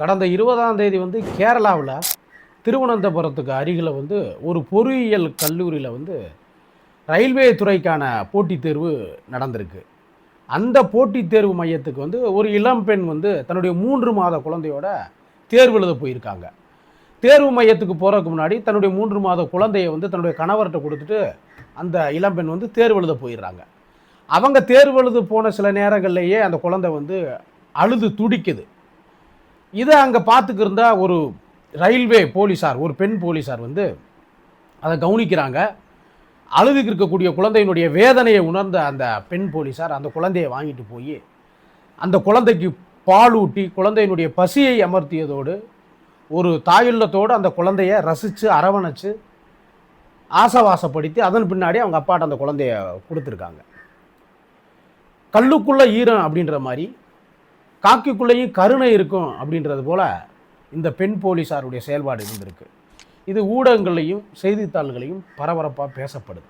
கடந்த இருபதாம் தேதி வந்து கேரளாவில் திருவனந்தபுரத்துக்கு அருகில் வந்து ஒரு பொறியியல் கல்லூரியில் வந்து ரயில்வே துறைக்கான போட்டித் தேர்வு நடந்திருக்கு. அந்த போட்டித் தேர்வு மையத்துக்கு வந்து ஒரு இளம் பெண் வந்து தன்னுடைய மூன்று மாத குழந்தையோட தேர்வு எழுத போயிருக்காங்க. தேர்வு மையத்துக்கு போகிறதுக்கு முன்னாடி தன்னுடைய மூன்று மாத குழந்தையை வந்து தன்னுடைய கணவர்கிட்ட கொடுத்துட்டு அந்த இளம்பெண் வந்து தேர்வு எழுத போயிடுறாங்க. அவங்க தேர்வு எழுத போன சில நேரங்கள்லேயே அந்த குழந்தை வந்து அழுது துடிக்குது. இதை அங்கே பார்த்துக்கிருந்தா ஒரு ரயில்வே போலீஸார் ஒரு பெண் போலீஸார் வந்து அதை கவனிக்கிறாங்க. அழுதுக்கு இருக்கக்கூடிய குழந்தையினுடைய வேதனையை உணர்ந்த அந்த பெண் போலீஸார் அந்த குழந்தையை வாங்கிட்டு போய் அந்த குழந்தைக்கு பாலூட்டி குழந்தையினுடைய பசியை அமர்த்தியதோடு ஒரு தாயுள்ளத்தோடு அந்த குழந்தைய ரசித்து அரவணைச்சு ஆசவாசப்படுத்தி அதன் பின்னாடி அவங்க அப்பாட்ட அந்த குழந்தைய கொடுத்துருக்காங்க. கல்லுக்குள்ள ஈரம் அப்படின்ற மாதிரி காக்கிக்குள்ளேயும் கருணை இருக்கும் அப்படின்றது போல் இந்த பெண் போலீஸாருடைய செயல்பாடு இருந்திருக்கு. இது ஊடகங்களையும் செய்தித்தாள்களையும் பரபரப்பாக பேசப்படுது.